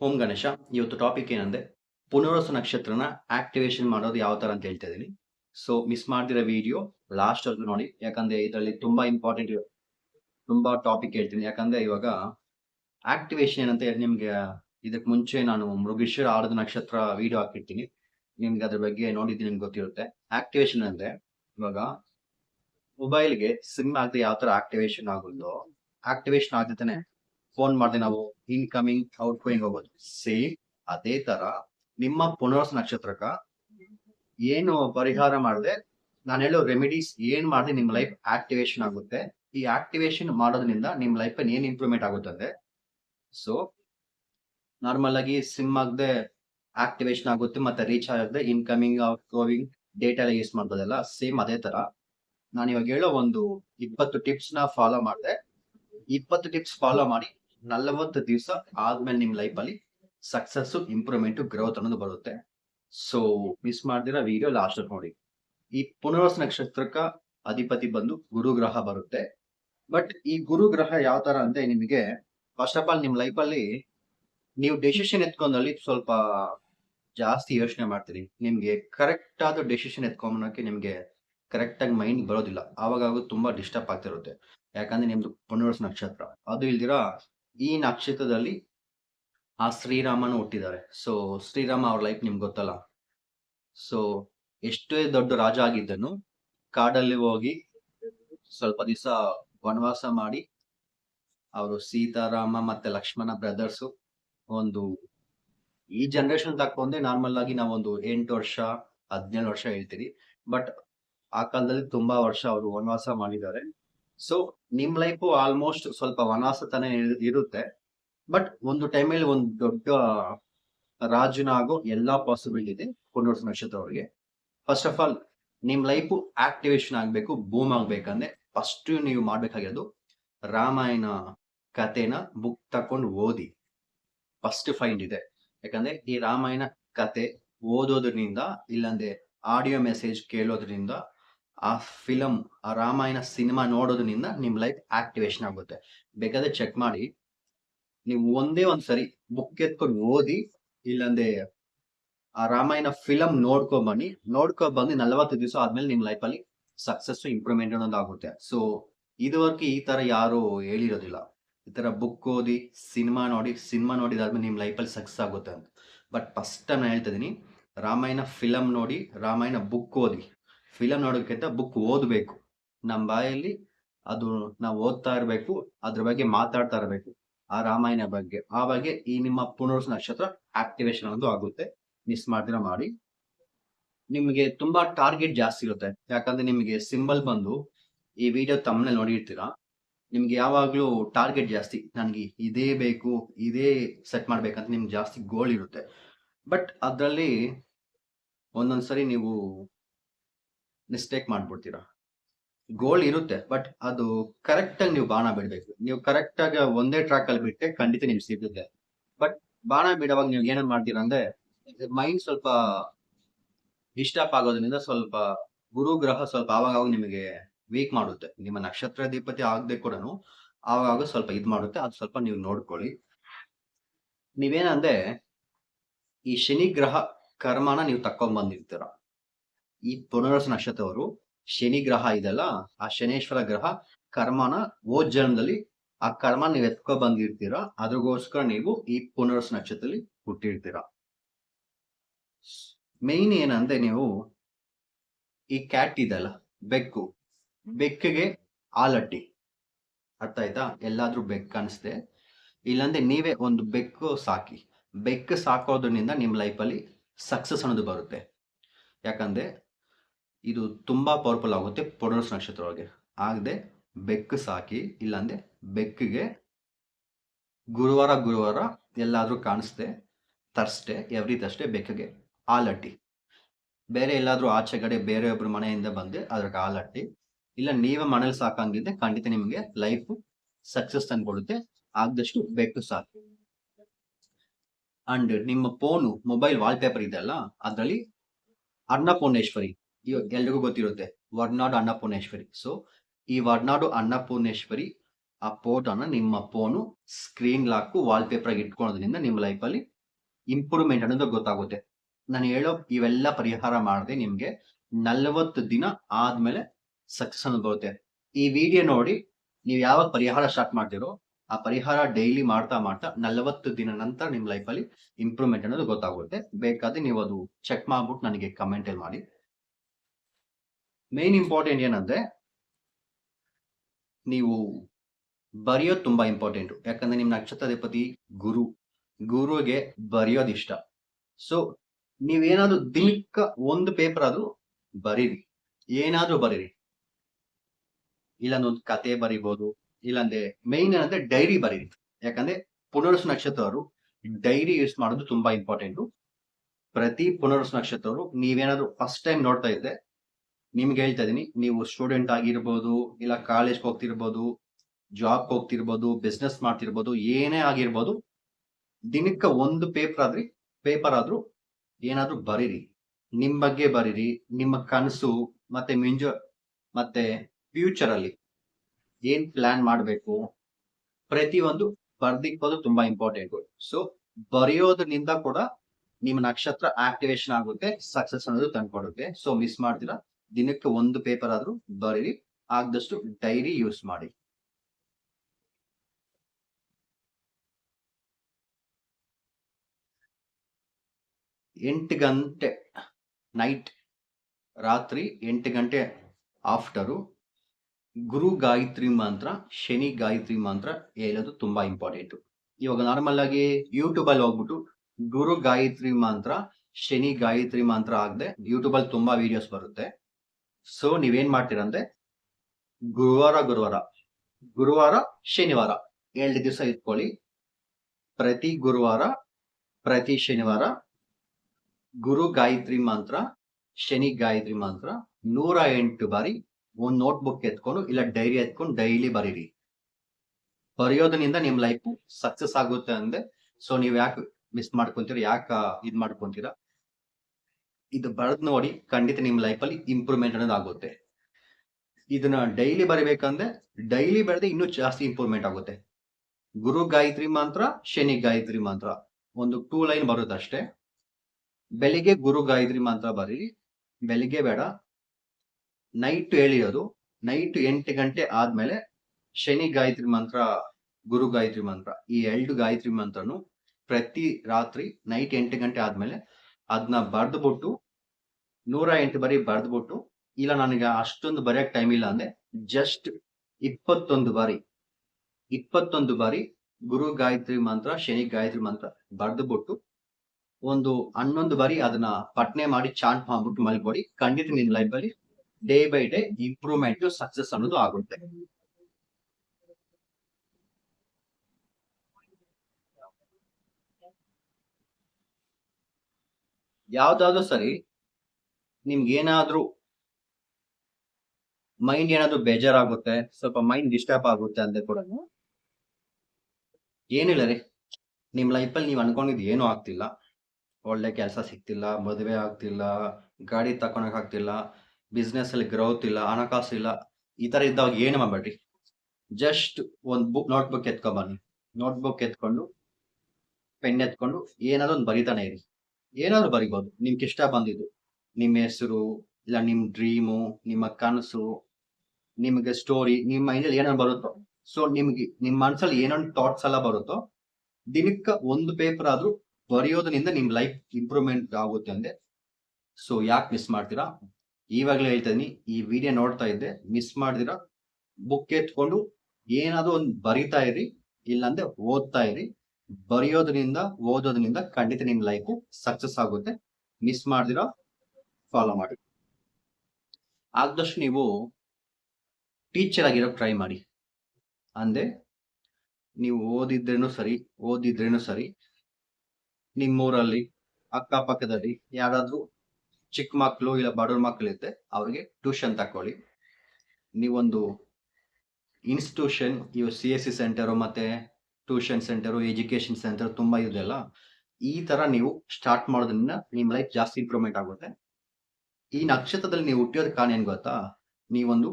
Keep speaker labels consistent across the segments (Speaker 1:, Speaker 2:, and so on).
Speaker 1: ಓಂ ಗಣೇಶ, ಇವತ್ತು ಟಾಪಿಕ್ ಏನಂದ್ರೆ ಪುನರ್ವಸು ನಕ್ಷತ್ರನ ಆಕ್ಟಿವೇಶನ್ ಮಾಡೋದು ಯಾವ ತರ ಅಂತ ಹೇಳ್ತಾ ಇದೀನಿ. ಸೊ ಮಿಸ್ ಮಾಡ್ದಿರೋ ವಿಡಿಯೋ ಲಾಸ್ಟ್ ವರ್ಗು ನೋಡಿ. ಯಾಕಂದ್ರೆ ಇದರಲ್ಲಿ ತುಂಬಾ ಇಂಪಾರ್ಟೆಂಟ್ ತುಂಬಾ ಟಾಪಿಕ್ ಹೇಳ್ತೀನಿ. ಯಾಕಂದ್ರೆ ಇವಾಗ ಆಕ್ಟಿವೇಶನ್ ಏನಂತ ನಿಮ್ಗೆ ಇದಕ್ಕೆ ಮುಂಚೆ ನಾನು ಮೃಗೇಶ್ವರ ಆಡದ ನಕ್ಷತ್ರ ವಿಡಿಯೋ ಹಾಕಿರ್ತೀನಿ. ನಿಮ್ಗೆ ಅದ್ರ ಬಗ್ಗೆ ನೋಡಿದ್ದೀನಿ ನಿಮ್ಗೆ ಗೊತ್ತಿರುತ್ತೆ. ಆಕ್ಟಿವೇಶನ್ ಅಂದ್ರೆ ಇವಾಗ ಮೊಬೈಲ್ಗೆ ಸಿಮ್ ಆಗದೆ ಯಾವ ತರ ಆಕ್ಟಿವೇಶನ್ ಆಗುತ್ತೋ ಆಕ್ಟಿವೇಶನ್ ಆಗದೇನೆ ಫೋನ್ ಮಾಡಿದೆ ನಾವು ಇನ್ಕಮಿಂಗ್ ಔಟ್ ಗೋಯಿಂಗ್ ಹೋಗೋದು. ಸೇಮ್ ಅದೇ ತರ ನಿಮ್ಮ ಪುನರ್ವಸ ನಕ್ಷತ್ರಕ್ಕ ಏನು ಪರಿಹಾರ ಮಾಡಿದೆ? ನಾನು ಹೇಳೋ ರೆಮಿಡೀಸ್ ಏನ್ ಮಾಡಿದೆ? ನಿಮ್ ಲೈಫ್ ಆಕ್ಟಿವೇಶನ್ ಆಗುತ್ತೆ. ಈ ಆಕ್ಟಿವೇಶನ್ ಮಾಡೋದ್ರಿಂದ ನಿಮ್ ಲೈಫ್ ಏನ್ ಇಂಪ್ರೂವ್ಮೆಂಟ್ ಆಗುತ್ತೆ ಅಂದ್ರೆ ಸೊ ನಾರ್ಮಲ್ ಆಗಿ ಸಿಮ್ ಆಗದೆ ಆಕ್ಟಿವೇಶನ್ ಆಗುತ್ತೆ ಮತ್ತೆ ರೀಚ್ ಆಗದೆ ಇನ್ಕಮಿಂಗ್ ಔಟ್ ಗೋವಿಂಗ್ ಡೇಟಾ ಎಲ್ಲ ಯೂಸ್ ಮಾಡ್ಬೋದಲ್ಲ ಸೇಮ್ ಅದೇ ತರ. ನಾನು ಇವಾಗ ಹೇಳೋ ಒಂದು ಇಪ್ಪತ್ತು ಟಿಪ್ಸ್ನ ಫಾಲೋ ಮಾಡಿದೆ. ಇಪ್ಪತ್ತು ಟಿಪ್ಸ್ ಫಾಲೋ ಮಾಡಿ ನಲವತ್ತು ದಿವಸ ಆದ್ಮೇಲೆ ನಿಮ್ ಲೈಫ್ ಅಲ್ಲಿ ಸಕ್ಸಸ್ ಇಂಪ್ರೂವ್ಮೆಂಟ್ ಗ್ರೋತ್ ಅನ್ನೋದು ಬರುತ್ತೆ. ಸೊ ಮಿಸ್ ಮಾಡ್ದಿರ ವಿಡಿಯೋ ಲಾಸ್ಟ್ ನೋಡಿ. ಈ ಪುನರ್ವಸ ನಕ್ಷತ್ರಕ್ಕ ಅಧಿಪತಿ ಬಂದು ಗುರು ಗ್ರಹ ಬರುತ್ತೆ. ಬಟ್ ಈ ಗುರು ಗ್ರಹ ಯಾವ ತರ ಅಂದ್ರೆ ನಿಮಗೆ ಫಸ್ಟ್ ಆಫ್ ಆಲ್ ನಿಮ್ ಲೈಫ್ ಅಲ್ಲಿ ನೀವು ಡೆಸಿಷನ್ ಎತ್ಕೊಂಡಲ್ಲಿ ಸ್ವಲ್ಪ ಜಾಸ್ತಿ ಯೋಚನೆ ಮಾಡ್ತೀರಿ. ನಿಮ್ಗೆ ಕರೆಕ್ಟ್ ಆದ ಡೆಸಿಷನ್ ಎತ್ಕೊಂಬನಕ್ಕೆ ನಿಮ್ಗೆ ಕರೆಕ್ಟ್ ಆಗಿ ಮೈಂಡ್ ಬರೋದಿಲ್ಲ. ಆವಾಗ ತುಂಬಾ ಡಿಸ್ಟರ್ಬ್ ಆಗ್ತಿರುತ್ತೆ. ಯಾಕಂದ್ರೆ ನಿಮ್ದು ಪುನರ್ವಸ ನಕ್ಷತ್ರ. ಅದು ಇಲ್ದಿರ ಈ ನಕ್ಷತ್ರದಲ್ಲಿ ಆ ಶ್ರೀರಾಮನು ಹುಟ್ಟಿದ್ದಾರೆ ಸೊ ಶ್ರೀರಾಮ ಅವ್ರ ಲೈಫ್ ನಿಮ್ಗೆ ಗೊತ್ತಲ್ಲ. ಸೊ ಎಷ್ಟೇ ದೊಡ್ಡ ರಾಜ ಆಗಿದ್ದನು, ಕಾಡಲ್ಲಿ ಹೋಗಿ ಸ್ವಲ್ಪ ದಿವಸ ವನವಾಸ ಮಾಡಿ, ಅವರು ಸೀತಾರಾಮ ಮತ್ತೆ ಲಕ್ಷ್ಮಣ ಬ್ರದರ್ಸ್ ಒಂದು ಈ ಜನರೇಷನ್ ತಕೊಂಡೆ ನಾರ್ಮಲ್ ಆಗಿ ನಾವೊಂದು ಎಂಟು ವರ್ಷ, ಹದಿನೇಳು ವರ್ಷ ಹೇಳ್ತೀರಿ. ಬಟ್ ಆ ಕಾಲದಲ್ಲಿ ತುಂಬಾ ವರ್ಷ ಅವರು ವನವಾಸ ಮಾಡಿದ್ದಾರೆ. ಸೊ ನಿಮ್ ಲೈಫು ಆಲ್ಮೋಸ್ಟ್ ಸ್ವಲ್ಪ ವನಾಸತನ ಇರುತ್ತೆ. ಬಟ್ ಒಂದು ಟೈಮಲ್ಲಿ ಒಂದು ದೊಡ್ಡ ರಾಜನ ಆಗೋ ಎಲ್ಲಾ ಪಾಸಿಬಿಲಿಟಿ ಇದೆ ಪುನರ್ವಸ ನಕ್ಷತ್ರ ಅವ್ರಿಗೆ. ಫಸ್ಟ್ ಆಫ್ ಆಲ್ ನಿಮ್ ಲೈಫು ಆಕ್ಟಿವೇಶನ್ ಆಗ್ಬೇಕು ಬೂಮ್ ಆಗ್ಬೇಕಂದ್ರೆ ಫಸ್ಟ್ ನೀವು ಮಾಡ್ಬೇಕಾಗಿರೋದು ರಾಮಾಯಣ ಕಥೆನ ಬುಕ್ ತಕೊಂಡು ಓದಿ. ಫಸ್ಟ್ ಫೈಂಡ್ ಇದೆ. ಯಾಕಂದ್ರೆ ಈ ರಾಮಾಯಣ ಕತೆ ಓದೋದ್ರಿಂದ ಇಲ್ಲಾಂದ್ರೆ ಆಡಿಯೋ ಮೆಸೇಜ್ ಕೇಳೋದ್ರಿಂದ ಆ ಫಿಲಮ್ ಆ ರಾಮಾಯಣ ಸಿನಿಮಾ ನೋಡೋದ್ರಿಂದ ನಿಮ್ ಲೈಫ್ ಆಕ್ಟಿವೇಶನ್ ಆಗುತ್ತೆ. ಬೇಕಾದ್ರೆ ಚೆಕ್ ಮಾಡಿ. ನೀವು ಒಂದೇ ಒಂದ್ ಸರಿ ಬುಕ್ ಎತ್ಕೊಂಡು ಓದಿ, ಇಲ್ಲಾಂದ್ರೆ ಆ ರಾಮಾಯಣ ಫಿಲಮ್ ನೋಡ್ಕೊಂಡ್ ಬನ್ನಿ. ನೋಡ್ಕೊಂಡ್ ಬಂದು ನಲವತ್ತು ದಿವಸ ಆದ್ಮೇಲೆ ನಿಮ್ ಲೈಫ್ ಅಲ್ಲಿ ಸಕ್ಸಸ್ ಇಂಪ್ರೂವ್ಮೆಂಟ್ ಅನ್ನೋದು ಆಗುತ್ತೆ. ಸೊ ಇದುವರೆಗೆ ಈ ತರ ಯಾರು ಹೇಳಿರೋದಿಲ್ಲ. ಈ ತರ ಬುಕ್ ಓದಿ ಸಿನಿಮಾ ನೋಡಿ ಸಿನಿಮಾ ನೋಡಿದಾದ್ಮೇಲೆ ನಿಮ್ ಲೈಫಲ್ಲಿ ಸಕ್ಸಸ್ ಆಗುತ್ತೆ ಅಂತ. ಬಟ್ ಫಸ್ಟ್ ನಾನು ಹೇಳ್ತಾ ಇದ್ದೀನಿ, ರಾಮಾಯಣ ಫಿಲಮ್ ನೋಡಿ, ರಾಮಾಯಣ ಬುಕ್ ಓದಿ. ಫಿಲಮ್ ನೋಡೋಕ್ಕಿಂತ ಬುಕ್ ಓದಬೇಕು. ನಮ್ಮ ಬಾಯಲ್ಲಿ ಅದು ನಾವು ಓದ್ತಾ ಇರಬೇಕು, ಅದ್ರ ಬಗ್ಗೆ ಮಾತಾಡ್ತಾ ಇರಬೇಕು, ಆ ರಾಮಾಯಣ ಬಗ್ಗೆ. ಆ ಬಗ್ಗೆ ಈ ನಿಮ್ಮ ಪುನರ್ವಸ ನಕ್ಷತ್ರ ಆಕ್ಟಿವೇಶನ್ ಅನ್ನೋದು ಆಗುತ್ತೆ. ಮಿಸ್ ಮಾಡ್ದಿರ ಮಾಡಿ. ನಿಮಗೆ ತುಂಬಾ ಟಾರ್ಗೆಟ್ ಜಾಸ್ತಿ ಇರುತ್ತೆ. ಯಾಕಂದ್ರೆ ನಿಮಗೆ ಸಿಂಬಲ್ ಬಂದು ಈ ವಿಡಿಯೋ ತಮ್ಮನೆ ನೋಡಿರ್ತೀರಾ? ನಿಮ್ಗೆ ಯಾವಾಗ್ಲೂ ಟಾರ್ಗೆಟ್ ಜಾಸ್ತಿ. ನನಗೆ ಇದೇ ಬೇಕು, ಇದೇ ಸೆಟ್ ಮಾಡ್ಬೇಕಂತ ನಿಮ್ಗೆ ಜಾಸ್ತಿ ಗೋಲ್ ಇರುತ್ತೆ. ಬಟ್ ಅದರಲ್ಲಿ ಒಂದೊಂದ್ಸರಿ ನೀವು ಮಿಸ್ಟೇಕ್ ಮಾಡ್ಬಿಡ್ತೀರಾ? ಗೋಲ್ ಇರುತ್ತೆ ಬಟ್ ಅದು ಕರೆಕ್ಟ್ ಆಗಿ ನೀವು ಬಾಣ ಬಿಡಬೇಕು. ನೀವು ಕರೆಕ್ಟ್ ಆಗಿ ಒಂದೇ ಟ್ರ್ಯಾಕ್ ಅಲ್ಲಿ ಬಿಟ್ಟೆ ಖಂಡಿತ ನಿಮ್ಗೆ ಸಿಗುತ್ತೆ. ಬಟ್ ಬಾಣ ಬಿಡುವಾಗ ನೀವು ಏನೇನ್ ಮಾಡ್ತೀರಾ ಅಂದ್ರೆ ಮೈಂಡ್ ಸ್ವಲ್ಪ ಡಿಸ್ಟರ್ಬ್ ಆಗೋದ್ರಿಂದ ಸ್ವಲ್ಪ ಗುರು ಗ್ರಹ ಸ್ವಲ್ಪ ಆವಾಗ ನಿಮಗೆ ವೀಕ್ ಮಾಡುತ್ತೆ. ನಿಮ್ಮ ನಕ್ಷತ್ರ ಅಧಿಪತಿ ಆಗದೆ ಕೂಡ ಆವಾಗ ಸ್ವಲ್ಪ ಇದು ಮಾಡುತ್ತೆ, ಅದು ಸ್ವಲ್ಪ ನೀವು ನೋಡ್ಕೊಳ್ಳಿ. ನೀವೇನಂದ್ರೆ, ಈ ಶನಿ ಗ್ರಹ ಕರ್ಮನ ನೀವು ತಕೊಂಡ್ ಬಂದಿರ್ತೀರ ಈ ಪುನರ್ವಸ ನಕ್ಷತ್ರವರು ಶನಿ ಗ್ರಹ ಇದೆಲ್ಲ, ಆ ಶನೇಶ್ವರ ಗ್ರಹ ಕರ್ಮನ ಓದ್ ಜನ್ಮದಲ್ಲಿ ಆ ಕರ್ಮ ನೀವು ಎತ್ಕೊ ಬಂದಿರ್ತೀರಾ? ಅದ್ರಗೋಸ್ಕರ ನೀವು ಈ ಪುನರ್ವಸ ನಕ್ಷತ್ರದಲ್ಲಿ ಹುಟ್ಟಿರ್ತೀರಾ. ಮೇನ್ ಏನಂದ್ರೆ ನೀವು ಈ ಕ್ಯಾಟ್ ಇದೆಲ್ಲ, ಬೆಕ್ಕು. ಬೆಕ್ಕಿಗೆ ಆಲಟ್ಟಿ. ಅರ್ಥ ಆಯ್ತಾ? ಎಲ್ಲಾದ್ರೂ ಬೆಕ್ಕು ಅನಿಸ್ದೆ ಇಲ್ಲಾಂದ್ರೆ ನೀವೇ ಒಂದು ಬೆಕ್ಕು ಸಾಕಿ. ಬೆಕ್ಕು ಸಾಕೋದ್ರಿಂದ ನಿಮ್ಮ ಲೈಫಲ್ಲಿ ಸಕ್ಸಸ್ ಅನ್ನೋದು ಬರುತ್ತೆ. ಯಾಕಂದ್ರೆ ಇದು ತುಂಬಾ ಪವರ್ಫುಲ್ ಆಗುತ್ತೆ ಪೊಡೋಸ್ ನಕ್ಷತ್ರ ಒಳಗೆ. ಆಗದೆ ಬೆಕ್ಕು ಸಾಕಿ, ಇಲ್ಲಾಂದ್ರೆ ಬೆಕ್ಕಿಗೆ ಗುರುವಾರ ಗುರುವಾರ ಎಲ್ಲಾದ್ರೂ ಕಾಣಿಸ್ದೆ ತರ್ಸ್ಡೆ ಎವ್ರಿ ತರ್ಸ್ಡೆ ಬೆಕ್ಕಿಗೆ ಹಾಲಟ್ಟಿ ಬೇರೆ ಎಲ್ಲಾದ್ರೂ ಆಚೆಗಡೆ ಬೇರೆ ಒಬ್ರು ಮನೆಯಿಂದ ಬಂದೆ ಅದ್ರಾಗ ಹಾಲಟ್ಟಿ ಇಲ್ಲ, ನೀವೇ ಮನೇಲಿ ಸಾಕಂಗಿದ್ರೆ ಖಂಡಿತ ನಿಮಗೆ ಲೈಫ್ ಸಕ್ಸಸ್ ತಂದ್ಕೊಡುತ್ತೆ ಆಗದಷ್ಟು ಬೆಕ್ಕು ಸಾಕು. ಅಂಡ್ ನಿಮ್ಮ ಫೋನು ಮೊಬೈಲ್ ವಾಲ್ಪೇಪರ್ ಇದೆ ಅಲ್ಲ, ಅದರಲ್ಲಿ ಅನ್ನಪೂರ್ಣೇಶ್ವರಿ ಎಲ್ರಿಗೂ ಗೊತ್ತಿರುತ್ತೆ, ವರ್ನಾಡು ಅನ್ನಪೂರ್ಣೇಶ್ವರಿ. ಸೊ ಈ ವರ್ನಾಡು ಅನ್ನಪೂರ್ಣೇಶ್ವರಿ, ಆ ಫೋಟೋನ ನಿಮ್ಮ phone screen lock wallpaper ಇಟ್ಕೊಳ್ಳೋದ್ರಿಂದ ನಿಮ್ಮ ಲೈಫಲ್ಲಿ ಇಂಪ್ರೂವ್ಮೆಂಟ್ ಅನ್ನೋದು ಗೊತ್ತಾಗುತ್ತೆ. ನಾನು ಹೇಳೋ ಇವೆಲ್ಲ ಪರಿಹಾರ ಮಾಡದೆ ನಿಮಗೆ ನಲವತ್ತು ದಿನ ಆದ್ಮೇಲೆ ಸಕ್ಸಸ್ ಅನ್ನೋದು ಬರುತ್ತೆ. ಈ ವಿಡಿಯೋ ನೋಡಿ, ನೀವು ಯಾವಾಗ ಪರಿಹಾರ ಸ್ಟಾರ್ಟ್ ಮಾಡ್ತೀರೋ, ಆ ಪರಿಹಾರ ಡೈಲಿ ಮಾಡ್ತಾ ಮಾಡ್ತಾ ನಲವತ್ತು ದಿನ ನಂತರ ನಿಮ್ಮ ಲೈಫಲ್ಲಿ ಇಂಪ್ರೂವ್ಮೆಂಟ್ ಅನ್ನೋದು ಗೊತ್ತಾಗುತ್ತೆ. ಬೇಕಾದ್ರೆ ನೀವು ಅದು ಚೆಕ್ ಮಾಡ್ಬಿಟ್ಟು ನನಗೆ ಕಮೆಂಟಲ್ಲಿ ಮಾಡಿ. ಮೇನ್ ಇಂಪಾರ್ಟೆಂಟ್ ಏನಂದ್ರೆ, ನೀವು ಬರೆಯೋದು ತುಂಬಾ ಇಂಪಾರ್ಟೆಂಟ್ ಯಾಕಂದ್ರೆ ನಿಮ್ ನಕ್ಷತ್ರಾಧಿಪತಿ ಗುರು. ಗುರುಗೆ ಬರೆಯೋದು ಇಷ್ಟ. ಸೊ ನೀವೇನಾದ್ರೂ ದಿನಕ್ಕ ಒಂದು ಪೇಪರ್ ಅದು ಬರೀರಿ. ಏನಾದ್ರೂ ಬರೀರಿ. ಇಲ್ಲಾಂದ್ರೆ ಕತೆ ಬರಿಬೋದು, ಇಲ್ಲಾಂದ್ರೆ ಮೇನ್ ಏನಂದ್ರೆ ಡೈರಿ ಬರೀರಿ. ಯಾಕಂದ್ರೆ ಪುನರ್ವಸು ನಕ್ಷತ್ರವರು ಡೈರಿ ಯೂಸ್ ಮಾಡೋದು ತುಂಬಾ ಇಂಪಾರ್ಟೆಂಟ್ ಪ್ರತಿ ಪುನರ್ವಸು ನಕ್ಷತ್ರವರು ನೀವೇನಾದ್ರೂ ಫಸ್ಟ್ ಟೈಮ್ ನೋಡ್ತಾ ಇದ್ದೆ ನಿಮ್ಗೆ ಹೇಳ್ತಾ ಇದೀನಿ, ನೀವು ಸ್ಟೂಡೆಂಟ್ ಆಗಿರ್ಬೋದು ಇಲ್ಲ ಕಾಲೇಜ್ಗೆ ಹೋಗ್ತಿರ್ಬೋದು ಜಾಬ್ ಹೋಗ್ತಿರ್ಬೋದು ಬಿಸ್ನೆಸ್ ಮಾಡ್ತಿರ್ಬೋದು, ಏನೇ ಆಗಿರ್ಬೋದು, ದಿನಕ್ಕೆ ಒಂದು ಪೇಪರ್ ಆದ್ರಿ ಪೇಪರ್ ಆದ್ರೂ ಏನಾದ್ರೂ ಬರೀರಿ. ನಿಮ್ ಬಗ್ಗೆ ಬರೀರಿ, ನಿಮ್ಮ ಕನಸು ಮತ್ತೆ ಮಿಂಜು, ಮತ್ತೆ ಫ್ಯೂಚರ್ ಅಲ್ಲಿ ಏನ್ ಪ್ಲಾನ್ ಮಾಡಬೇಕು, ಪ್ರತಿಯೊಂದು ಬರ್ದಿಕ್ಕೋದು ತುಂಬಾ ಇಂಪಾರ್ಟೆಂಟ್ ಸೊ ಬರೆಯೋದ್ರಿಂದ ಕೂಡ ನಿಮ್ಮ ನಕ್ಷತ್ರ ಆಕ್ಟಿವೇಶನ್ ಆಗುತ್ತೆ ಸಕ್ಸಸ್ ಅನ್ನೋದು ತಂದ್ಕೊಡುತ್ತೆ. ಸೊ ಮಿಸ್ ಮಾಡ್ತೀರಾ? ದಿನಕ್ಕೆ ಒಂದು ಪೇಪರ್ ಆದ್ರೂ ಬರೀರಿ, ಆಗದಷ್ಟು ಡೈರಿ ಯೂಸ್ ಮಾಡಿ. ಎಂಟು ಗಂಟೆ ನೈಟ್ ರಾತ್ರಿ ಎಂಟು ಗಂಟೆ ಆಫ್ಟರು ಗುರು ಗಾಯತ್ರಿ ಮಂತ್ರ, ಶನಿ ಗಾಯತ್ರಿ ಮಂತ್ರ ಹೇಳೋದು ತುಂಬಾ ಇಂಪಾರ್ಟೆಂಟ್ ಇವಾಗ ನಾರ್ಮಲ್ ಆಗಿ ಯೂಟ್ಯೂಬ್ ಅಲ್ಲಿ ಹೋಗ್ಬಿಟ್ಟು ಗುರು ಗಾಯತ್ರಿ ಮಂತ್ರ, ಶನಿ ಗಾಯತ್ರಿ ಮಂತ್ರ ಆಗದೆ ಯೂಟ್ಯೂಬ್ ಅಲ್ಲಿ ತುಂಬಾ ವಿಡಿಯೋಸ್ ಬರುತ್ತೆ. ಸೊ ನೀವೇನ್ ಮಾಡ್ತೀರಂದ್ರೆ ಗುರುವಾರ ಗುರುವಾರ ಗುರುವಾರ, ಶನಿವಾರ. ಎರಡು ದಿವಸ ಇಟ್ಕೊಳ್ಳಿ. ಪ್ರತಿ ಗುರುವಾರ, ಪ್ರತಿ ಶನಿವಾರ ಗುರು ಗಾಯತ್ರಿ ಮಂತ್ರ, ಶನಿ ಗಾಯತ್ರಿ ಮಂತ್ರ ನೂರ ಎಂಟು ಬಾರಿ ಒಂದ್ ನೋಟ್ ಬುಕ್ ಎತ್ಕೊಂಡು ಇಲ್ಲ ಡೈರಿ ಎತ್ಕೊಂಡು ಡೈಲಿ ಬರೀರಿ. ಬರೆಯೋದ್ರಿಂದ ನಿಮ್ ಲೈಫ್ ಸಕ್ಸಸ್ ಆಗುತ್ತೆ ಅಂದ್ರೆ ಸೊ ನೀವ್ ಯಾಕೆ ಮಿಸ್ ಮಾಡ್ಕೊಂತೀರ, ಯಾಕೆ ಇದ್ ಮಾಡ್ಕೊಂತೀರಾ? ಇದು ಬರೆದ್ ನೋಡಿ, ಖಂಡಿತ ನಿಮ್ ಲೈಫಲ್ಲಿ ಇಂಪ್ರೂವ್ಮೆಂಟ್ ಅನ್ನೋದು ಆಗುತ್ತೆ. ಇದನ್ನ ಡೈಲಿ ಬರಿಬೇಕಂದ್ರೆ ಡೈಲಿ ಬರೆದ್ರೆ ಇನ್ನೂ ಜಾಸ್ತಿ ಇಂಪ್ರೂವ್ಮೆಂಟ್ ಆಗುತ್ತೆ. ಗುರು ಗಾಯತ್ರಿ ಮಂತ್ರ, ಶನಿ ಗಾಯತ್ರಿ ಮಂತ್ರ. ಒಂದು ಟೂ ಲೈನ್ ಬರುತ್ತೆ ಅಷ್ಟೇ ಬೆಳಿಗ್ಗೆ ಗುರು ಗಾಯತ್ರಿ ಮಂತ್ರ ಬರೀರಿ ಬೆಳಿಗ್ಗೆ ಬೇಡ. ನೈಟ್ ಹೇಳಿರೋದು. ನೈಟ್ ಎಂಟು ಗಂಟೆ ಆದ್ಮೇಲೆ ಶನಿ ಗಾಯತ್ರಿ ಮಂತ್ರ, ಗುರು ಗಾಯತ್ರಿ ಮಂತ್ರ. ಈ ಎರಡು ಗಾಯತ್ರಿ ಮಂತ್ರನು ಪ್ರತಿ ರಾತ್ರಿ ನೈಟ್ ಎಂಟು ಗಂಟೆ ಆದ್ಮೇಲೆ ಅದನ್ನ ಬರೆದ್ಬಿಟ್ಟು ನೂರ ಎಂಟು ಬರಿ ಬರೆದ್ಬಿಟ್ಟು, ಇಲ್ಲ ನನಗೆ ಅಷ್ಟೊಂದು ಬರೆಯಕ್ ಟೈಮ್ ಇಲ್ಲ ಅಂದ್ರೆ ಜಸ್ಟ್ ಇಪ್ಪತ್ತೊಂದು ಬಾರಿ ಇಪ್ಪತ್ತೊಂದು ಬಾರಿ ಗುರು ಗಾಯತ್ರಿ ಮಂತ್ರ, ಶನಿ ಗಾಯತ್ರಿ ಮಂತ್ರ ಬರೆದ್ಬಿಟ್ಟು ಒಂದು ಹನ್ನೊಂದು ಬಾರಿ ಅದನ್ನ ಪಟ್ನೆ ಮಾಡಿ ಚಾಂಟ್ ಮಾಡ್ಬಿಟ್ಟು ಮಲ್ಕೊಡಿ ಖಂಡಿತ ನಿನ್ life day by day improvement success ಅನ್ನೋದು ಆಗುತ್ತೆ. ಯಾವ್ದಾದ್ರು ಸರಿ ನಿಮ್ಗೆ ಏನಾದ್ರೂ ಮೈಂಡ್ ಏನಾದ್ರೂ ಬೇಜಾರಾಗುತ್ತೆ ಸ್ವಲ್ಪ ಮೈಂಡ್ ಡಿಸ್ಟರ್ಬ್ ಆಗುತ್ತೆ ಅಂದ್ರೆ ಕೂಡ. ಏನಿಲ್ಲ ರೀ ನಿಮ್ ಲೈಫಲ್ಲಿ ನೀವು ಅನ್ಕೊಂಡಿದ್ ಏನೂ ಆಗ್ತಿಲ್ಲ. ಒಳ್ಳೆ ಕೆಲಸ ಸಿಗ್ತಿಲ್ಲ ಮದುವೆ ಆಗ್ತಿಲ್ಲ ಗಾಡಿ ತಕೊಳಕ್ ಆಗ್ತಿಲ್ಲ ಬಿಸ್ನೆಸ್ ಅಲ್ಲಿ ಗ್ರೋತ್ ಇಲ್ಲ ಹಣಕಾಸು ಇಲ್ಲ ಈ ತರ ಇದ್ದಾಗ ಏನು ಮಾಡ್ಬೇಡ್ರಿ? ಜಸ್ಟ್ ಒಂದು ಬುಕ್ ನೋಟ್ ಬುಕ್ ಎತ್ಕೊಂಬನ್ನಿ ನೋಟ್ ಬುಕ್ ಎತ್ಕೊಂಡು ಪೆನ್ ಎತ್ಕೊಂಡು ಏನಾದ್ರು ಒಂದು ಬರಿತಾನೆ ಇರಿ. ಏನಾದ್ರು ಬರಿಬೋದು. ನಿಮ್ಗೆ ಇಷ್ಟ ಬಂದಿದ್ದು. ನಿಮ್ಮ ಹೆಸರು, ಇಲ್ಲ ನಿಮ್ಮ ಡ್ರೀಮು ನಿಮ್ಮ ಕನಸು, ನಿಮಗೆ ಸ್ಟೋರಿ ನಿಮ್ಮ ಮೈಂಡಲ್ಲಿ ಏನಾದ್ರು ಬರುತ್ತೋ. ಸೊ ನಿಮ್ಗೆ ನಿಮ್ಮ ಮನಸ್ಸಲ್ಲಿ ಏನೊಂದು ಥಾಟ್ಸ್ ಎಲ್ಲ ಬರುತ್ತೋ, ದಿನಕ್ಕೆ ಒಂದು ಪೇಪರ್ ಆದ್ರೂ ಬರೆಯೋದ್ರಿಂದ ನಿಮ್ ಲೈಫ್ ಇಂಪ್ರೂವ್ಮೆಂಟ್ ಆಗುತ್ತೆ ಅಂದೆ. ಸೊ ಯಾಕೆ ಮಿಸ್ ಮಾಡ್ತೀರಾ? ಇವಾಗಲೇ ಹೇಳ್ತಾ ಇದೀನಿ ಈ ವಿಡಿಯೋ ನೋಡ್ತಾ ಇದ್ದೆ ಮಿಸ್ ಮಾಡ್ದಿರಾ? ಬುಕ್ ಎತ್ಕೊಂಡು ಏನಾದ್ರು ಒಂದು ಬರೀತಾ ಇರಿ, ಇಲ್ಲಾಂದ್ರೆ ಓದ್ತಾ ಇರಿ. ಬರೆಯೋದ್ರಿಂದ, ಓದೋದ್ರಿಂದ ಖಂಡಿತ ನಿಮ್ ಲೈಫ್ ಸಕ್ಸಸ್ ಆಗುತ್ತೆ. ಮಿಸ್ ಮಾಡ್ದಿರಾ? ಫಾಲೋ ಮಾಡಿ. ಆದಷ್ಟು ನೀವು ಟೀಚರ್ ಆಗಿರೋ ಟ್ರೈ ಮಾಡಿ. ಅಂದ್ರೆ ನೀವು ಓದಿದ್ರೇನು ಸರಿ ಓದಿದ್ರೇನು ಸರಿ, ನಿಮ್ಮೂರಲ್ಲಿ ಅಕ್ಕಪಕ್ಕದಲ್ಲಿ ಯಾರಾದ್ರೂ ಚಿಕ್ಕ ಮಕ್ಕಳು ಇಲ್ಲ ಬಡವ್ರ ಮಕ್ಕಳು ಇದ್ದೆ ಅವ್ರಿಗೆ ಟ್ಯೂಷನ್ ತಕೊಳ್ಳಿ ನೀವೊಂದು ಇನ್ಸ್ಟಿಟ್ಯೂಷನ್ ಇವು ಸಿ ಎಸ್ ಸಿ ಸೆಂಟರು ಮತ್ತೆ ಟ್ಯೂಷನ್ ಸೆಂಟರು ಎಜುಕೇಶನ್ ಸೆಂಟರ್ ತುಂಬಾ ಇದೆಯಲ್ಲ ಈ ತರ ನೀವು ಸ್ಟಾರ್ಟ್ ಮಾಡೋದ್ರಿಂದ ನಿಮ್ ಲೈಫ್ ಜಾಸ್ತಿ ಇಂಪ್ರೂವ್ಮೆಂಟ್ ಆಗುತ್ತೆ. ಈ ನಕ್ಷತ್ರದಲ್ಲಿ ನೀವು ಹುಟ್ಟಿಯೋದ್ ಕಾರಣ ಏನ್ ಗೊತ್ತಾ? ನೀವೊಂದು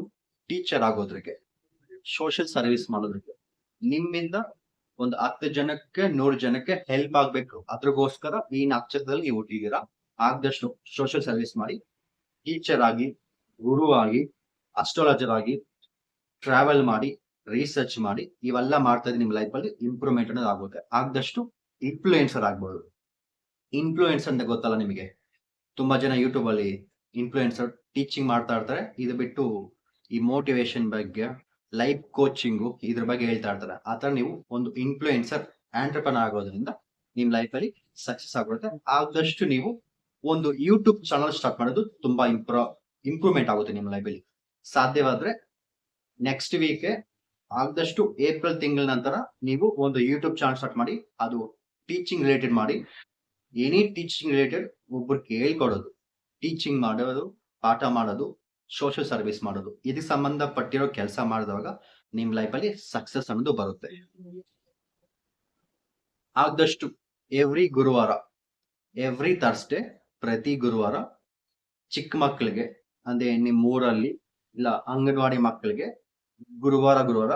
Speaker 1: ಟೀಚರ್ ಆಗೋದ್ರಿಗೆ ಸೋಷಿಯಲ್ ಸರ್ವಿಸ್ ಮಾಡೋದ್ರಿಗೆ, ನಿಮ್ಮಿಂದ ಒಂದು ಹತ್ತು ಜನಕ್ಕೆ ನೂರು ಜನಕ್ಕೆ ಹೆಲ್ಪ್ ಆಗ್ಬೇಕು. ಅದ್ರಗೋಸ್ಕರ ಈ ನಕ್ಷತ್ರದಲ್ಲಿ ನೀವು ಹುಟ್ಟಿದೀರ ಆಗದಷ್ಟು ಸೋಷಿಯಲ್ ಸರ್ವಿಸ್ ಮಾಡಿ ಟೀಚರ್ ಆಗಿ, ಗುರು ಆಗಿ ಅಸ್ಟ್ರಾಲಜರ್ ಆಗಿ ಟ್ರಾವೆಲ್ ಮಾಡಿ ರಿಸರ್ಚ್ ಮಾಡಿ, ಇವೆಲ್ಲ ಮಾಡ್ತಾ ಇದ್ರೆ ನಿಮ್ಮ ಲೈಫಲ್ಲಿ ಇಂಪ್ರೂವ್ಮೆಂಟ್ ಅನ್ನೋದು ಆಗುತ್ತೆ. ಆಗದಷ್ಟು ಇನ್ಫ್ಲೂಯೆನ್ಸರ್ ಆಗ್ಬೋದು. ಇನ್ಫ್ಲೂಯೆನ್ಸ್ ಅಂತ ಗೊತ್ತಲ್ಲ ನಿಮಗೆ? ತುಂಬಾ ಜನ ಯೂಟ್ಯೂಬ್ ಅಲ್ಲಿ ಇನ್ಫ್ಲೂಯೆನ್ಸರ್ ಟೀಚಿಂಗ್ ಮಾಡ್ತಾ ಇರ್ತಾರೆ. ಇದು ಬಿಟ್ಟು ಈ ಮೋಟಿವೇಶನ್ ಬಗ್ಗೆ ಲೈಫ್ ಕೋಚಿಂಗು ಇದ್ರ ಬಗ್ಗೆ ಹೇಳ್ತಾ ಇರ್ತಾರೆ. ಆ ಥರ ನೀವು ಒಂದು ಇನ್ಫ್ಲೂಯೆನ್ಸರ್ ಆಂಟ್ರಪನ್ ಆಗೋದ್ರಿಂದ ನಿಮ್ಮ ಅಲ್ಲಿ ಸಕ್ಸಸ್ ಆಗುತ್ತೆ. ಆದಷ್ಟು ನೀವು ಒಂದು ಯೂಟ್ಯೂಬ್ ಚಾನಲ್ ಸ್ಟಾರ್ಟ್ ಮಾಡೋದು ತುಂಬಾ ಇಂಪ್ರೋ ಇಂಪ್ರೂವ್ಮೆಂಟ್ ಆಗುತ್ತೆ ನಿಮ್ಮ ಲೈಫಲ್ಲಿ ಸಾಧ್ಯವಾದ್ರೆ ನೆಕ್ಸ್ಟ್ ವೀಕ್ ಆದಷ್ಟು ಏಪ್ರಿಲ್ ತಿಂಗಳ ನಂತರ ನೀವು ಒಂದು ಯೂಟ್ಯೂಬ್ ಚಾನಲ್ ಸ್ಟಾರ್ಟ್ ಮಾಡಿ, ಅದು ಟೀಚಿಂಗ್ ರಿಲೇಟೆಡ್ ಮಾಡಿ ಎನಿ ಟೀಚಿಂಗ್ ರಿಲೇಟೆಡ್ ಒಬ್ಬರು ಹೇಳ್ಕೊಡೋದು ಟೀಚಿಂಗ್ ಮಾಡೋದು, ಪಾಠ ಮಾಡೋದು ಸೋಷಿಯಲ್ ಸರ್ವಿಸ್ ಮಾಡೋದು. ಇದಕ್ಕೆ ಸಂಬಂಧಪಟ್ಟಿರೋ ಕೆಲಸ ಮಾಡಿದಾಗ ನಿಮ್ ಲೈಫಲ್ಲಿ ಸಕ್ಸಸ್ ಅನ್ನೋದು ಬರುತ್ತೆ. ಆದಷ್ಟು ಎವ್ರಿ ಗುರುವಾರ ಎವ್ರಿ ಥರ್ಸ್ಡೇ ಪ್ರತಿ ಗುರುವಾರ ಚಿಕ್ಕ ಮಕ್ಕಳಿಗೆ, ಅಂದ್ರೆ ನಿಮ್ಮ ಊರಲ್ಲಿ ಇಲ್ಲ ಅಂಗನವಾಡಿ ಮಕ್ಕಳಿಗೆ ಗುರುವಾರ ಗುರುವಾರ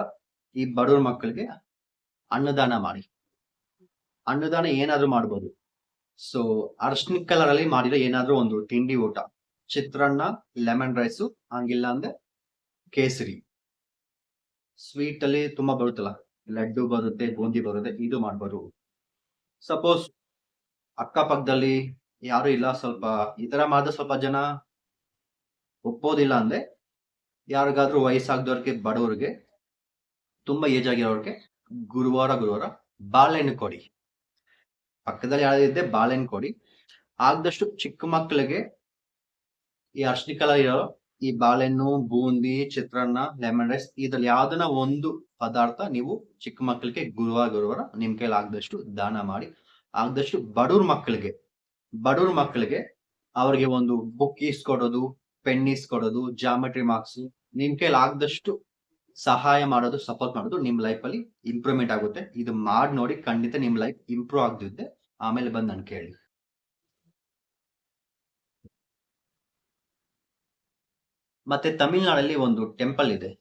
Speaker 1: ಈ ಬಡವ್ರ ಮಕ್ಕಳಿಗೆ ಅನ್ನದಾನ ಮಾಡಿ. ಅನ್ನದಾನ ಏನಾದ್ರೂ ಮಾಡ್ಬೋದು. ಸೊ ಅರ್ಶನಿಕ್ ಕಲರ್ ಅಲ್ಲಿ ಮಾಡಿರೋ ಏನಾದ್ರೂ ಒಂದು ತಿಂಡಿ ಊಟ. ಚಿತ್ರಾನ್ನ ಲೆಮನ್ ರೈಸು ಹಂಗಿಲ್ಲ ಅಂದ್ರೆ ಕೇಸರಿ. ಸ್ವೀಟ್ ಅಲ್ಲಿ ತುಂಬಾ ಬರುತ್ತಲ್ಲ, ಲಡ್ಡು ಬರುತ್ತೆ, ಬೂಂದಿ ಬರುತ್ತೆ, ಇದು ಮಾಡ್ಬೋದು. ಸಪೋಸ್ ಅಕ್ಕಪಕ್ಕದಲ್ಲಿ ಯಾರು ಇಲ್ಲ, ಸ್ವಲ್ಪ ಈ ತರ ಮಾಡಿದ್ರೆ ಸ್ವಲ್ಪ ಜನ ಒಪ್ಪೋದಿಲ್ಲ ಅಂದ್ರೆ ಯಾರಿಗಾದ್ರೂ ವಯಸ್ಸಾಗದವ್ರಿಗೆ ಬಡವ್ರಿಗೆ, ತುಂಬಾ ಏಜ್ ಆಗಿರೋರ್ಗೆ ಗುರುವಾರ ಗುರುವಾರ ಬಾಳೆಹಣ್ಣು ಕೊಡಿ. ಪಕ್ಕದಲ್ಲಿ ಯಾರಿದ್ದೆ ಬಾಳೆಹಣ್ಣು ಕೊಡಿ ಆಗದಷ್ಟು ಚಿಕ್ಕ ಮಕ್ಕಳಿಗೆ ಈ ಅರ್ಶಿನಿ ಕಲರ್ ಇರೋ ಈ ಬಾಳೆಹಣ್ಣು, ಬೂಂದಿ, ಚಿತ್ರಾನ್ನ, ಲೆಮನ್ ರೈಸ್ ಇದ್ರಲ್ಲಿ ಯಾವ್ದನ್ನ ಒಂದು ಪದಾರ್ಥ ನೀವು ಚಿಕ್ಕ ಮಕ್ಕಳಿಗೆ ಗುರುವಾರ ಗುರುವಾರ ನಿಮ್ ಕೈಲಿ ಆಗದಷ್ಟು ದಾನ ಮಾಡಿ, ಆಗದಷ್ಟು ಬಡವ್ರ ಮಕ್ಕಳಿಗೆ ಬಡವ್ರ ಮಕ್ಕಳಿಗೆ ಅವ್ರಿಗೆ ಒಂದು ಬುಕ್ ಇಸ್ಕೊಡೋದು, ಪೆನ್ ಇಸ್ಕೊಡೋದು, ಜಾಮೆಟ್ರಿ ಮಾರ್ಕ್ಸ್ ನಿಮ್ ಕೈಲಿ ಆಗದಷ್ಟು ಸಹಾಯ ಮಾಡೋದು, ಸಪೋರ್ಟ್ ಮಾಡೋದು ನಿಮ್ ಲೈಫ್ ಅಲ್ಲಿ ಇಂಪ್ರೂವ್ಮೆಂಟ್ ಆಗುತ್ತೆ. ಇದು ಮಾಡಿ ನೋಡಿ ಖಂಡಿತ ನಿಮ್ ಲೈಫ್ ಇಂಪ್ರೂವ್ ಆಗ್ದಿದ್ದೆ ಆಮೇಲೆ ಬಂದು ನಾನು ಕೇಳಿ. ಮತ್ತೆ ತಮಿಳ್ನಾಡಲ್ಲಿ ಒಂದು ಟೆಂಪಲ್ ಇದೆ.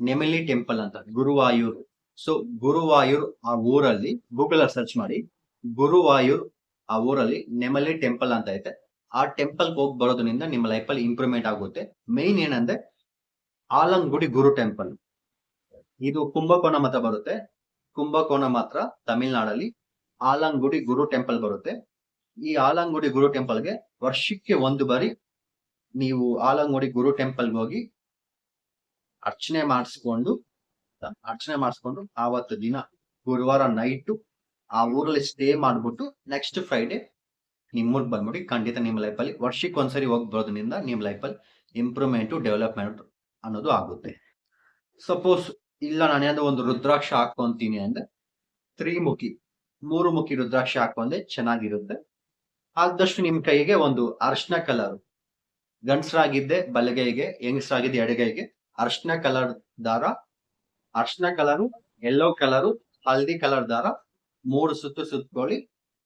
Speaker 1: ನೆಮಿಲಿ ಟೆಂಪಲ್ ಅಂತ, ಗುರುವಾಯೂರ್. ಸೊ ಗುರುವಾಯೂರ್ ಆ ಊರಲ್ಲಿ ಗೂಗಲ್ ಸರ್ಚ್ ಮಾಡಿ, ಗುರುವಾಯೂರ್ ಆ ಊರಲ್ಲಿ ನೆಮಲಿ ಟೆಂಪಲ್ ಅಂತ ಐತೆ. ಆ ಟೆಂಪಲ್ ಹೋಗಿ ಬರೋದ್ರಿಂದ ನಿಮ್ಮ ಲೈಫ್ ಅಲ್ಲಿ ಇಂಪ್ರೂವ್ಮೆಂಟ್ ಆಗುತ್ತೆ. ಮೇನ್ ಏನಂದ್ರೆ, ಆಲಂಗುಡಿ ಗುರು ಟೆಂಪಲ್. ಇದು ಕುಂಭಕೋಣ ಮತ ಬರುತ್ತೆ. ಕುಂಭಕೋಣ ಮಾತ್ರ ತಮಿಳ್ನಾಡಲ್ಲಿ ಆಲಂಗುಡಿ ಗುರು ಟೆಂಪಲ್ ಬರುತ್ತೆ. ಈ ಆಲಂಗುಡಿ ಗುರು ಟೆಂಪಲ್ಗೆ ವರ್ಷಕ್ಕೆ ಒಂದು ಬಾರಿ ನೀವು ಆಲಂಗುಡಿ ಗುರು ಟೆಂಪಲ್ಗೆ ಹೋಗಿ ಅರ್ಚನೆ ಮಾಡಿಸ್ಕೊಂಡು ಅರ್ಚನೆ ಮಾಡಿಸ್ಕೊಂಡು ಆವತ್ತು ದಿನ ಗುರುವಾರ ನೈಟು ಆ ಊರಲ್ಲಿ ಸ್ಟೇ ಮಾಡ್ಬಿಟ್ಟು ನೆಕ್ಸ್ಟ್ ಫ್ರೈಡೆ ನಿಮ್ಮೂರ್ಗೆ ಬಂದ್ಬಿಟ್ಟು ಖಂಡಿತ ನಿಮ್ಮ ಲೈಫಲ್ಲಿ ವರ್ಷಕ್ಕೆ ಒಂದ್ಸರಿ ಹೋಗಿ ಬರೋದ್ರಿಂದ ನಿಮ್ಮ ಲೈಫಲ್ಲಿ ಇಂಪ್ರೂವ್ಮೆಂಟು ಡೆವಲಪ್ಮೆಂಟ್ ಅನ್ನೋದು ಆಗುತ್ತೆ. ಸಪೋಸ್ ಇಲ್ಲ ನಾನೇನೋ ಒಂದು ರುದ್ರಾಕ್ಷ ಹಾಕೊಂತೀನಿ ಅಂದ್ರೆ ತ್ರಿಮುಖಿ. ಮೂರು ಮುಖಿ ರುದ್ರಾಕ್ಷಿ ಹಾಕೊಂಡೆ, ಚೆನ್ನಾಗಿರುತ್ತೆ. ಆದಷ್ಟು ನಿಮ್ ಕೈಗೆ ಒಂದು ಅರ್ಶನ ಕಲರ್ ಗಂಡಸರಾಗಿದ್ದೆ, ಬಲಗೈಗೆ, ಹೆಂಗಸರಾಗಿದ್ದೆ, ಎಡಗೈಗೆ, ಅರ್ಶನ ಕಲರ್ ದಾರ. ಅರ್ಶನ ಕಲರು ಎಲ್ಲೋ ಕಲರು ಹಳದಿ ಕಲರ್ ದಾರ. ಮೂರು ಸುತ್ತು ಸುತ್ತಕೊಳ್ಳಿ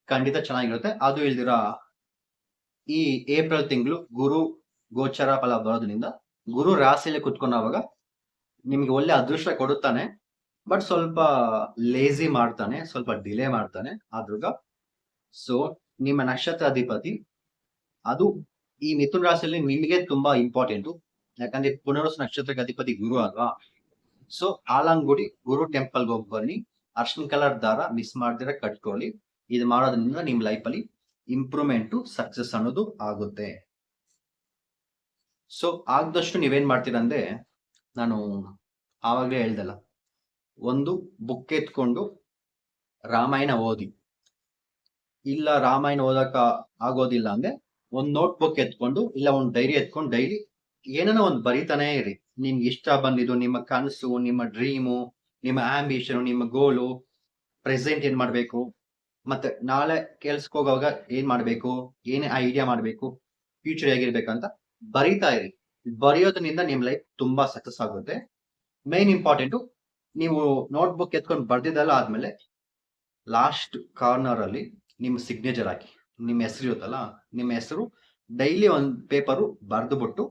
Speaker 1: ಖಂಡಿತ ಚೆನ್ನಾಗಿರುತ್ತೆ. ಅದು ಇಲ್ದಿರ ಈ ಏಪ್ರಿಲ್ ತಿಂಗಳು ಗುರು ಗೋಚರ ಫಲ ಬರೋದ್ರಿಂದ, ಗುರು ರಾಶಿಯಲ್ಲಿ ಕುತ್ಕೊಂಡವಾಗ ನಿಮ್ಗೆ ಒಳ್ಳೆ ಅದೃಷ್ಟ ಕೊಡುತ್ತಾನೆ. ಬಟ್ ಸ್ವಲ್ಪ ಲೇಜಿ ಮಾಡ್ತಾನೆ, ಸ್ವಲ್ಪ ಡಿಲೇ ಮಾಡ್ತಾನೆ ಆದ್ರೂ ಸೊ ನಿಮ್ಮ ನಕ್ಷತ್ರ ಅಧಿಪತಿ ಅದು ಈ ಮಿಥುನ್ ರಾಶಿಯಲ್ಲಿ ನಿಮಗೆ ತುಂಬಾ ಇಂಪಾರ್ಟೆಂಟು ಯಾಕಂದ್ರೆ ಪುನರ್ವಸು ನಕ್ಷತ್ರಕ್ಕೆ ಅಧಿಪತಿ ಗುರು ಅಲ್ವಾ? ಸೊ ಆಲಂಗುಡಿ, ಗುರು ಟೆಂಪಲ್ಗೆ ಹೋಗಿ ಬನ್ನಿ. ಅರ್ಶಿನ ಕಲರ್ ದಾರ ಮಿಸ್ ಮಾಡ್ದಿರ, ಕಟ್ಕೊಳ್ಳಿ. ಇದು ಮಾಡೋದ್ರಿಂದ ನಿಮ್ ಲೈಫ್ ಅಲ್ಲಿ ಇಂಪ್ರೂವ್ಮೆಂಟ್ ಸಕ್ಸಸ್ ಅನ್ನೋದು ಆಗುತ್ತೆ. ಸೊ ಆಗದಷ್ಟು ನೀವೇನ್ ಮಾಡ್ತೀರಂದ್ರೆ ನಾನು ಆವಾಗಲೇ ಹೇಳ್ದಲ್ಲ ಒಂದು ಬುಕ್ ಎತ್ಕೊಂಡು ರಾಮಾಯಣ ಓದಿ. ಇಲ್ಲ ರಾಮಾಯಣ ಓದಕ ಆಗೋದಿಲ್ಲ ಅಂದ್ರೆ ಒಂದ್ ನೋಟ್ ಬುಕ್ ಎತ್ಕೊಂಡು ಇಲ್ಲ ಒಂದ್ ಡೈರಿ ಎತ್ಕೊಂಡು ಡೈಲಿ ಏನೋ ಒಂದು ಬರಿತಾನೆ ಇರಿ. ನಿಮ್ಗೆ ಇಷ್ಟ ಬಂದಿದ್ದು, ನಿಮ್ಮ ಕನಸು, ನಿಮ್ಮ ಡ್ರೀಮು ನಿಮ್ಮ ಆಂಬಿಷನ್ ನಿಮ್ಮ ಗೋಲು ಪ್ರೆಸೆಂಟ್ ಏನ್ ಮಾಡ್ಬೇಕು? ಮತ್ತೆ ನಾಳೆ ಹೋಗುವಾಗ ಏನ್ ಮಾಡ್ಬೇಕು? ಏನೇ ಐಡಿಯಾ ಮಾಡ್ಬೇಕು? ಫ್ಯೂಚರ್ ಹೇಗಿರ್ಬೇಕಂತ ಬರಿತಾ ಇರಿ. ಬರೆಯೋದ್ರಿಂದ ನಿಮ್ ಲೈಫ್ ತುಂಬಾ ಸಕ್ಸಸ್ ಆಗುತ್ತೆ. ಮೇನ್ ಇಂಪಾರ್ಟೆಂಟು ನೀವು ನೋಟ್ಬುಕ್ ಎತ್ಕೊಂಡು ಬರ್ದಿದ್ದೆಲ್ಲ ಆದ್ಮೇಲೆ ಲಾಸ್ಟ್ ಕಾರ್ನರ್ ಅಲ್ಲಿ ನಿಮ್ಮ ಸಿಗ್ನೇಚರ್ ಹಾಕಿ, ನಿಮ್ಮ ಹೆಸರು ಇರುತ್ತಲ್ಲ, ನಿಮ್ಮ ಹೆಸರು ಡೈಲಿ ಒಂದು ಪೇಪರು ಬರೆದುಬಿಟ್ಟು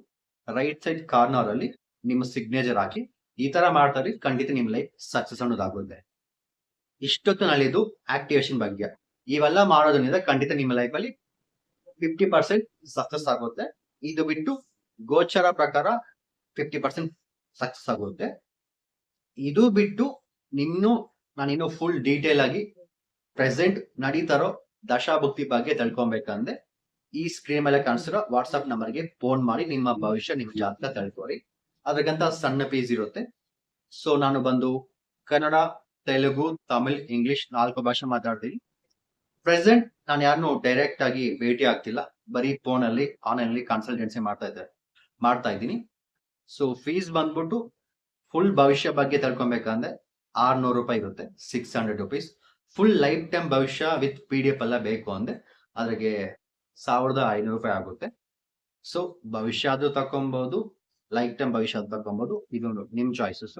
Speaker 1: ರೈಟ್ ಸೈಡ್ ಕಾರ್ನರ್ ಅಲ್ಲಿ ನಿಮ್ಮ ಸಿಗ್ನೇಚರ್ ಹಾಕಿ, ಈ ತರ ಮಾಡ್ತಾರೆ ಖಂಡಿತ ನಿಮ್ಮ ಲೈಫ್ ಸಕ್ಸಸ್ ಅನ್ನೋದಾಗುತ್ತೆ. ಇಷ್ಟೊತ್ತು ನಳಿದು ಆಕ್ಟಿವೇಶನ್ ಬಗ್ಗೆ ಇವೆಲ್ಲ ಮಾಡೋದ್ರಿಂದ ಖಂಡಿತ ನಿಮ್ಮ ಲೈಫ್ ಅಲ್ಲಿ ಫಿಫ್ಟಿ ಪರ್ಸೆಂಟ್ ಸಕ್ಸಸ್ ಆಗುತ್ತೆ. ಇದು ಬಿಟ್ಟು ಗೋಚರ ಪ್ರಕಾರ ಫಿಫ್ಟಿ ಪರ್ಸೆಂಟ್ ಸಕ್ಸಸ್ ಆಗುತ್ತೆ. ಇದು ಬಿಟ್ಟು ನಿನ್ನು ನಾನಿನ್ನು ಫುಲ್ ಡೀಟೇಲ್ ಆಗಿ ಪ್ರೆಸೆಂಟ್ ನಡೀತಾರೋ ದಶಾಭಕ್ತಿ ಬಗ್ಗೆ ತಿಳ್ಕೊಬೇಕಂದ್ರೆ ಈ ಸ್ಕ್ರೀನ್ ಮೇಲೆ ಕಾಣಿಸಿರೋ ವಾಟ್ಸ್ಆಪ್ ನಂಬರ್ಗೆ ಫೋನ್ ಮಾಡಿ ನಿಮ್ಮ ಭವಿಷ್ಯ, ನಿಮ್ಮ ಜಾತಕ ತಿಳ್ಕೊರಿ. ಅದಕ್ಕಂತ ಸಣ್ಣ ಫೀಸ್ ಇರುತ್ತೆ. ಸೊ ನಾನು ಬಂದು ಕನ್ನಡ, ತೆಲುಗು, ತಮಿಳ್ ಇಂಗ್ಲಿಷ್ ನಾಲ್ಕು ಭಾಷೆ ಮಾತಾಡ್ತೀನಿ. ಪ್ರೆಸೆಂಟ್ ನಾನು ಯಾರನ್ನು ಡೈರೆಕ್ಟ್ ಆಗಿ ಭೇಟಿ ಆಗ್ತಿಲ್ಲ. ಬರೀ ಫೋನ್ ಅಲ್ಲಿ ಆನ್ಲೈನ್ ಅಲ್ಲಿ ಕನ್ಸಲ್ಟೆನ್ಸಿ ಮಾಡ್ತಾ ಇದ್ದೆ, ಮಾಡ್ತಾ ಇದ್ದೀನಿ. ಸೊ ಫೀಸ್ ಬಂದ್ಬಿಟ್ಟು ಫುಲ್ ಭವಿಷ್ಯ ಬಗ್ಗೆ ತಿಳ್ಕೊಬೇಕಂದ್ರೆ ಆರ್ನೂರು ರೂಪಾಯಿ ಇರುತ್ತೆ six hundred rupees full life time ಭವಿಷ್ಯ ವಿತ್ ಪಿ ಡಿ ಎಫ್ ಎಲ್ಲ ಬೇಕು ಅಂದ್ರೆ ಅದ್ರಿಗೆ ಸಾವಿರದ ಐನೂರು ರೂಪಾಯಿ ಆಗುತ್ತೆ. ಸೊ ಭವಿಷ್ಯ ಅದು ತಕೊಂಬೋದು ಲೈಫ್ ಟೈಮ್ ಭವಿಷ್ಯ ಅದು ತಕೊಬಹುದು ಇದು ನಿಮ್ ಚಾಯ್ಸಸ್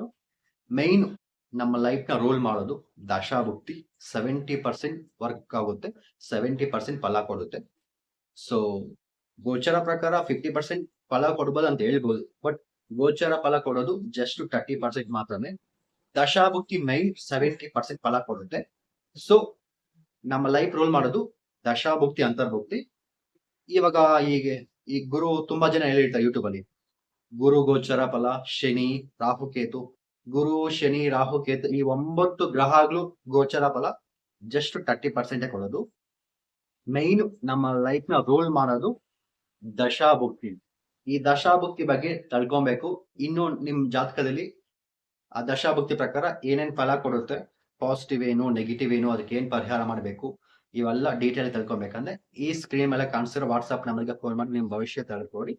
Speaker 1: ಮೈನ್ ನಮ್ಮ ಲೈಫ್ನ ರೋಲ್ ಮಾಡೋದು ದಶಾಭುಕ್ತಿ ಸೆವೆಂಟಿ ಪರ್ಸೆಂಟ್ ವರ್ಕ್ ಆಗುತ್ತೆ ಸೆವೆಂಟಿ ಪರ್ಸೆಂಟ್ ಫಲ ಕೊಡುತ್ತೆ. ಸೊ ಗೋಚರ ಪ್ರಕಾರ ಫಿಫ್ಟಿ ಪರ್ಸೆಂಟ್ ಫಲ ಕೊಡ್ಬೋದು ಅಂತ ಹೇಳ್ಬೋದು ಬಟ್ ಗೋಚರ ಫಲ ಕೊಡೋದು ಜಸ್ಟ್ ತರ್ಟಿ ಪರ್ಸೆಂಟ್ ಮಾತ್ರನೇ. ದಶಾಭುಕ್ತಿ ಮೈ ಸೆವೆಂಟಿ ಪರ್ಸೆಂಟ್ ಫಲ ಕೊಡುತ್ತೆ. ಸೊ ನಮ್ಮ ಲೈಫ್ ರೋಲ್ ಮಾಡೋದು ದಶಾಭುಕ್ತಿ, ಅಂತರ್ಭುಕ್ತಿ. ಇವಾಗ ಈಗ ಈ ಗುರು ತುಂಬಾ ಜನ ಹೇಳಿರ್ತಾರೆ ಯೂಟ್ಯೂಬ್ ಅಲ್ಲಿ. ಗುರು ಗೋಚರ ಫಲ, ಶನಿ ರಾಹುಕೇತು ಗುರು, ಶನಿ ರಾಹುಕೇತು ಈ ಒಂಬತ್ತು ಗ್ರಹಗಳು ಗೋಚರ ಫಲ ಜಸ್ಟ್ ತರ್ಟಿ ಪರ್ಸೆಂಟೇ ಕೊಡೋದು. ಮೈನ್ ನಮ್ಮ ಲೈಫ್ನ ರೋಲ್ ಮಾಡೋದು ದಶಾಭುಕ್ತಿ. ಈ ದಶಾಭುಕ್ತಿ ಬಗ್ಗೆ ತಳ್ಕೊಬೇಕು. ಇನ್ನು ನಿಮ್ ಜಾತಕದಲ್ಲಿ ಆ ದಶಾಭುಕ್ತಿ ಪ್ರಕಾರ ಏನೇನ್ ಫಲ ಕೊಡುತ್ತೆ ಪಾಸಿಟಿವ್ ಏನು ನೆಗೆಟಿವ್ ಏನು, ಅದಕ್ಕೆ ಏನ್ ಪರಿಹಾರ ಮಾಡಬೇಕು, ಇವೆಲ್ಲ ಡೀಟೇಲ್ ತಿಳ್ಕೊಬೇಕಂದ್ರೆ ಈ ಸ್ಕ್ರೀನ್ ಮೇಲೆ ಕಾಣಿಸಿರೋ ವಾಟ್ಸ್ಆಪ್ ನಂಬರ್ಗೆ ಫೋನ್ ಮಾಡಿ, ನಿಮ್ ಭವಿಷ್ಯ ತಳ್ಕೊಡಿ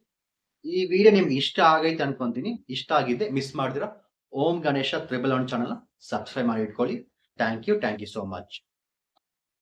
Speaker 1: ಈ ವಿಡಿಯೋ ನಿಮ್ಗೆ ಇಷ್ಟ ಆಗೈತೆ ಅನ್ಕೊಂತೀನಿ, ಇಷ್ಟ ಆಗಿದ್ದೆ miss ಮಾಡಿದಿರ, Om Ganesha triple one channel subscribe ಮಾಡಿ ಇಟ್ಕೊಳ್ಳಿ. Thank you thank you so much